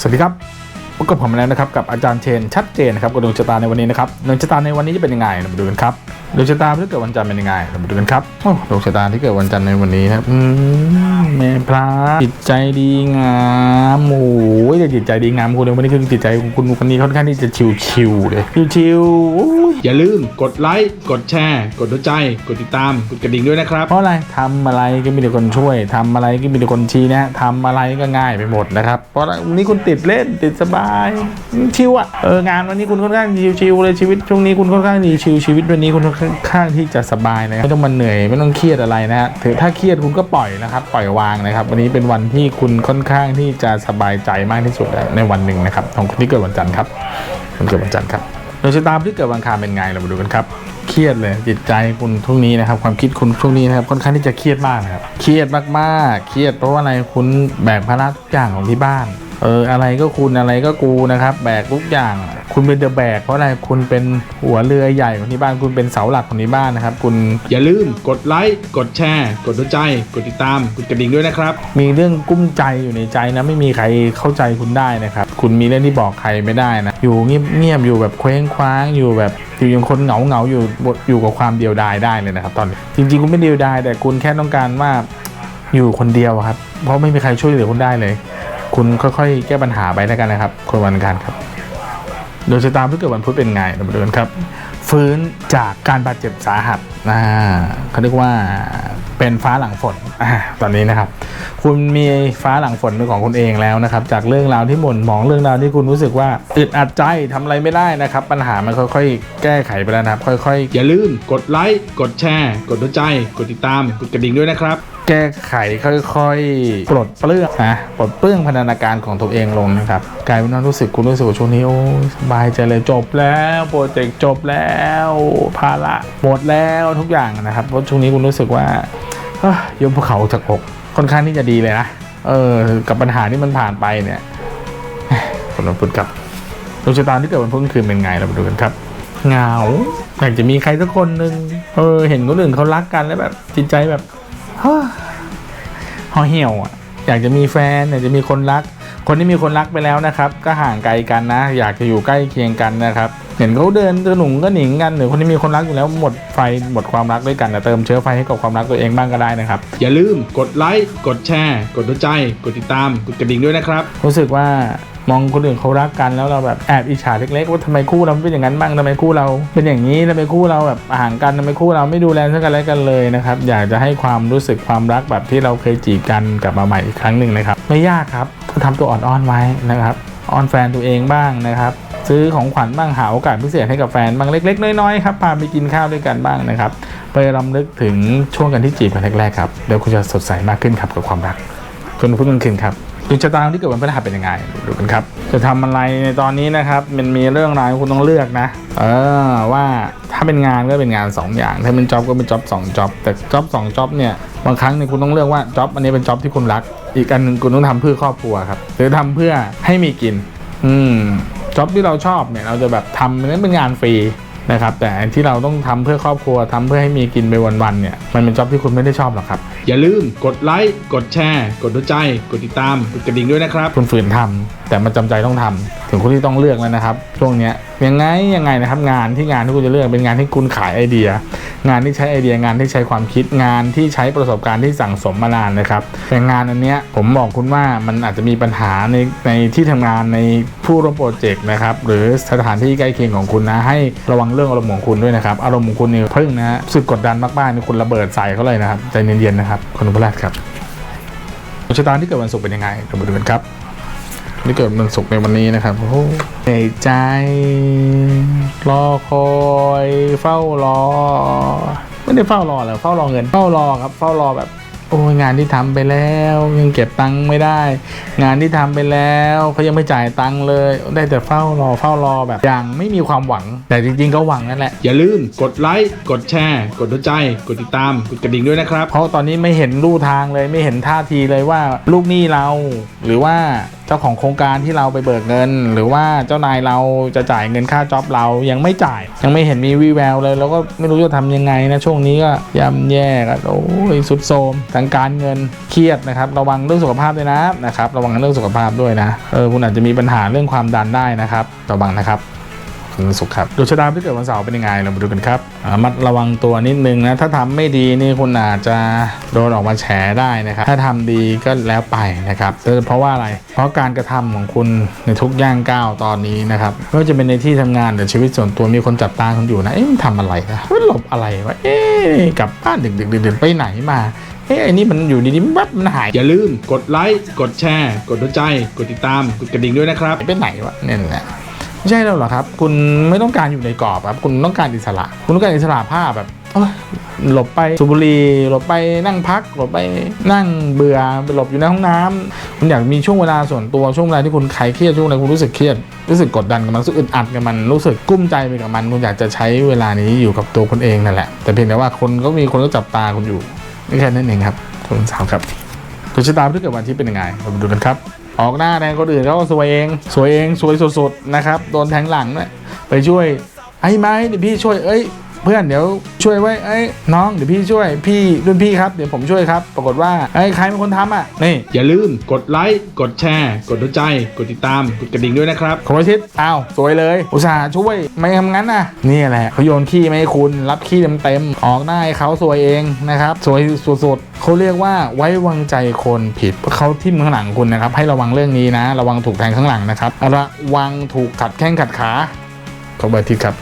สวัสดีครับพบกับผมแล้วนะครับกับอาจารย์เชนชัดเจนนะครับกับดวงชะตาในวันนี้นะครับดวงชะตาในวันนี้จะเป็นยังไงมาดูกันครับ ดวงชะตาที่เกิดวันจันทร์เป็นยังไงเรามาดูกันครับโอ้ดวงชะตาที่เกิดวันจันทร์ในวันนี้นะครับอืมแม่พระจิตใจดีงามโอ้ยแต่จิตใจดีงามคุณวันนี้คือจิตใจของคุณคนนี้ค่อนข้างที่จะชิวๆเลยชิวๆอย่าลืมกดไลค์กดแชร์ กดหัวใจ กดติดตามกดกระดิ่งด้วยนะครับเพราะอะไรทำอะไรก็มีแต่คนช่วยทำอะไรก็มีแต่คนชี้แนะทำอะไรก็ง่ายไปหมดนะครับเพราะวันนี้คุณติดเล่นติดสบายชิวอะเอองานวันนี้คุณค่อนข้างชิวๆเลยชีวิตช่วงนี้คุณค่อนข้างดีชิวชีวิตวันนี้คุณค่อนข้างที่จะสบายนะไม่ต้องมาเหนื่อยไม่ต้องเครียดอะไรนะฮะถือถ้าเครียดคุณก็ปล่อยนะครับ ปล่อยวางนะครับ วันนี้เป็นวันที่คุณค่อนข้างที่จะสบายใจมากที่สุดในวันหนึ่งนะครับของคนที่เกิดวันจันทร์ครับคนเกิดวันจันทร์ครับดวงชะตาที่เกิดวันคารเป็นไงเรามาดูกันครับเครียดเลยจิตใจคุณช่วงนี้นะครับ ความคิดคุณช่วงนี้นะครับค่อนข้างที่จะเครียดมากนะครับเครียดมากๆเครียดเพราะว่าอะไรคุณแบกภาระทุกอย่างของที่บ้าน เอออะไรก็คุณอะไรก็กูนะครับ แบกทุกอย่าง คุณเป็นเดอะแบกเพราะอะไรคุณเป็นหัวเรือใหญ่ของที่บ้านคุณเป็นเสาหลักของที่บ้านนะครับ คุณอย่าลืมกดไลค์กดแชร์ กดหัวใจ กดติดตามกดกระดิ่งด้วยนะครับ มีเรื่องกุ้มใจอยู่ในใจนะไม่มีใครเข้าใจคุณได้นะครับ คุณมีเรื่องที่บอกใครไม่ได้นะอยู่เงียบเงียบๆอยู่แบบเคว้งคว้างอยู่แบบอยู่อย่างคนเหงาเหงาๆอยู่อยู่กับความเดียวดายได้เลยนะครับ ตอนนี้จริงๆคุณไม่เดียวดายแต่คุณแค่ต้องการว่าอยู่คนเดียวอะครับ เพราะไม่มีใครช่วยเหลือคุณได้เลย คุณค่อยๆแก้ปัญหาไปแล้วกันนะครับ คนวันอังคารครับ โดยชะตาที่เกิดวันพุธเป็นไงเรามาดูกันครับ ฟื้นจากการบาดเจ็บสาหัสนะเขาเรียกว่าเป็นฟ้าหลังฝนอตอนนี้นะครับ คุณมีฟ้าหลังฝนเป็นของคุณเองแล้วนะครับ จากเรื่องราวที่หม่นหมองเรื่องราวที่คุณรู้สึกว่าอึดอัดใจทำอะไรไม่ได้นะครับ ปัญหามันค่อยๆ แก้ไขไปแล้วนะครับ ค่อยๆ อย่าลืมกดไลค์กดแชร์ กดหัวใจ กดติดตามกดกระดิ่งด้วยนะครับ แก้ไขค่อยๆ ปลดเปลื้องนะปลดเปลื้องพันธนาการของตัวเองลงนะครับกลายเป็นว่ารู้สึกคุณรู้สึกว่าช่วงนี้โอ้ยสบายใจเลยจบแล้วโปรเจกต์จบแล้วภาระหมดแล้วทุกอย่างนะครับเพราะช่วงนี้คุณรู้สึกว่าเอ้อยกภูเขาจากอกค่อนข้างที่จะดีเลยนะเออกับปัญหาที่มันผ่านไปเนี่ยคนวันพุธครับดวงชะตาที่เกิดวันพุธคืนเป็นไงเรามาดูกันครับเหงาอยากจะมีใครสักคนหนึ่งเออเห็นคนอื่นเขารักกันแล้วแบบจิตใจแบบเฮ้อ ห่อเหี่ยวอะอยากจะมีแฟนอยากจะมีคนรัก คนที่มีคนรักไปแล้วนะครับ ก็ห่างไกลกันนะ อยากจะอยู่ใกล้เคียงกันนะครับ เห็นเขาเดินกระหนุ่งก็หนิงกันหรือคนที่มีคนรักอยู่แล้วหมดไฟหมดความรักด้วยกันนะเติมเชื้อไฟให้กับความรักตัวเองบ้างก็ได้นะครับอย่าลืมกดไลค์กดแชร์ กดหัวใจ กดติดตามกดกระดิ่งด้วยนะครับรู้สึกว่ามองคนอื่นเขารักกันแล้วเราแบบแอบอิจฉาเล็กๆว่าทำไมคู่เราไม่เป็นอย่างนั้นบ้างทำไมคู่เรา เป็นอย่างนี้ทำไมคู่เราแบบห่างกันทำไมคู่เราไม่ดูแลซึ่งกันและกันเลยนะครับอยากจะให้ความรู้สึกความรักแบบที่เราเคยจีบกันกลับมาใหม่อีกครั้งหนึ่งนะครับไม่ยากครับก็ทำตัวอ่อนๆไว้นะครับ ออนแฟนตัวเองบ้างนะครับ ซื้อของขวัญบ้างหาโอกาสพิเศษให้กับแฟนบ้างเล็ก ๆ น้อยๆครับพาไปกินข้าวด้วยกันบ้างนะครับไปรำลึกถึงช่วงกันที่จีบกันแรกๆครับเดี๋ยวคุณจะสดใสมากขึ้นครับกับความรักคุณพูดกันคืนครับ ดวงชะตาที่เกิดวันพฤหัสเป็นยังไงดูกันครับ จะทำอะไรในตอนนี้นะครับ มันมีเรื่องราวคุณต้องเลือกนะ เออว่าถ้าเป็นงานก็เป็นงาน 2 อย่าง ถ้าเป็นจ็อบก็เป็นจ็อบ2จ็อบแต่จ็อบ2จ็อบเนี่ยบางครั้งเนี่ยคุณต้องเลือกว่าจ็อบอันนี้เป็นจ็อบที่คุณรัก อีกอันหนึ่งคุณต้องทำเพื่อครอบครัวครับหรือทำเพื่อให้มีกิน อืมจ็อบที่เราชอบเนี่ยเราจะแบบทำนั้นเป็นงานฟรีนะครับแต่ที่เราต้องทำเพื่อครอบครัวทำเพื่อให้มีกินไปวันๆเนี่ยมันเป็นจ็อบที่คุณไม่ได้ชอบหรอกครับ อย่าลืมกดไลค์ กดแชร์ กดหัวใจ กดติดตาม กดกระดิ่งด้วยนะครับ คุณฝืนทำแต่มันจำใจต้องทำถึงคุณที่ต้องเลือกแล้วนะครับ ช่วงเนี้ยยังไงยังไงนะครับ งานที่งานที่คุณจะเลือกเป็นงานที่คุณขายไอเดีย งานที่ใช้ไอเดียงานที่ใช้ความคิดงานที่ใช้ประสบการณ์ที่สั่งสมมานานนะครับแต่งานอันเนี้ยผมบอกคุณว่ามันอาจจะมีปัญหาในในที่ทำงานในผู้ร่วมโปรเจกต์นะครับหรือสถานที่ใกล้เคียงของคุณนะให้ระวังเรื่องอารมณ์ของคุณด้วยนะครับอารมณ์ของคุณเนี่ยพึ่งนะฮะรู้สึกกดดันมากๆนี่คุณระเบิดใส่เขาเลยนะครับใจเย็นๆนะครับคุณพลัดครับดวงชะตาที่เกิดวันศุกร์เป็นยังไงเรามาดูกันครับที่เกิดวันศุกร์ในวันนี้นะครับโอ้โหเหนื่อยใจ รอคอยเฝ้ารอ ไม่ได้เฝ้ารอหรอกเฝ้ารอเงิน เฝ้ารอครับ เฝ้ารอแบบ โอ้ยงานที่ทำไปแล้วยังเก็บตังค์ไม่ได้ งานที่ทำไปแล้วเขายังไม่จ่ายตังค์เลย ได้แต่เฝ้ารอเฝ้ารอแบบอย่างไม่มีความหวัง แต่จริงๆก็หวังนั่นแหละ อย่าลืมกดไลค์กดแชร์ กดหัวใจ กดติดตามกดกระดิ่งด้วยนะครับเพราะตอนนี้ไม่เห็นลู่ทางเลยไม่เห็นท่าทีเลยว่าลูกหนี้เราหรือว่า เจ้าของโครงการที่เราไปเบิกเงิน หรือว่าเจ้านายเราจะจ่ายเงินค่าจ็อบเรายังไม่จ่าย ยังไม่เห็นมีวีแววเลยแล้วก็ไม่รู้จะทำยังไงนะช่วงนี้ก็ย่ำแย่กันโอ้ยสุดโทมทางการเงินเครียดนะครับ ระวังเรื่องสุขภาพด้วยนะนะครับ ระวังเรื่องสุขภาพด้วยนะเออคุณอาจจะมีปัญหาเรื่องความดันได้นะครับระวังนะครับ คุณสุขครับดวงชะตาที่เกิดวันเสาร์เป็นยังไงเรามาดูกันครับมัดระวังตัวนิดนึงนะถ้าทำไม่ดีนี่คุณอาจจะโดนออกมาแฉได้นะครับถ้าทำดีก็แล้วไปนะครับเพราะว่าอะไร เพราะการกระทำของคุณในทุกย่างก้าวตอนนี้นะครับไม่ว่าจะเป็นในที่ทำงานหรือชีวิตส่วนตัวมีคนจับตาคุณอยู่นะเอ๊ะมันทำอะไรนะมันหลบอะไรวะเอ๊ะกลับบ้านดึกๆดื่นๆไปไหนมาเอ๊ะไอ้นี่มันอยู่ดีๆแวบมันหาย อย่าลืมกดไลค์ กดแชร์ กดหัวใจ กดติดตาม กดกระดิ่งด้วยนะครับ ไปไหนวะเนี่ยแหละ ไม่ใช่แล้วเหรอครับ คุณไม่ต้องการอยู่ในกรอบครับ คุณต้องการอิสระ คุณต้องการอิสระภาพแบบหลบไปสูบบุหรี่หลบไปนั่งพัก หลบไปนั่งเบื่อไปหลบอยู่ในห้องน้ำคุณอยากมีช่วงเวลาส่วนตัวช่วงเวลาที่คุณใครเครียดช่วงเวลาคุณรู้สึกเครียดรู้สึกกดดันกับมันรู้สึกอึดอัดกับมันรู้สึกกุ้มใจไปกับมัน คุณอยากจะใช้เวลานี้อยู่กับตัวคุณเองนั่นแหละแต่เพียงแต่ว่าคนก็มีคนก็จับตาคุณอยู่นี่แค่นั้นเองครับคุณสาวครับ ดวงชะตาพฤกษ์เกิดวันที่เป็นยังไงเรามาดูกันครับ ออกหน้าแทงคนอื่นเขาก็สวยเอง สวยเองสวยสุดๆนะครับโดนแทงหลังเนี่ยไปช่วยไอ้ไม้เดี๋ยวพี่ช่วยเอ้ย เพื่อนเดี๋ยวช่วยไว้เอ้ยน้องเดี๋ยวพี่ช่วยพี่รุ่นพี่ครับเดี๋ยวผมช่วยครับ ปรากฏว่าไอ้ยใครเป็นคนทำอะนี่อย่าลืมกดไลค์กดแชร์ กดหัวใจ กดติดตามกดกระดิ่งด้วยนะครับขอชิดอ้าวสวยเลย อุตส่าห์ช่วยไม่ทำงั้นนะนี่แหละเขาโยนขี้มาให้คุณรับขี้เต็มๆออกหน้าให้เขาสวยเองนะครับสวยสุดๆเขาเรียกว่าไว้วางใจคนผิดเพราะเขาทิ่มข้างหลังคุณนะครับ ให้ระวังเรื่องนี้นะ ระวังถูกแทงข้างหลังนะครับระวังถูกขัดแข้งขัดขาขอบคุณที่ครับ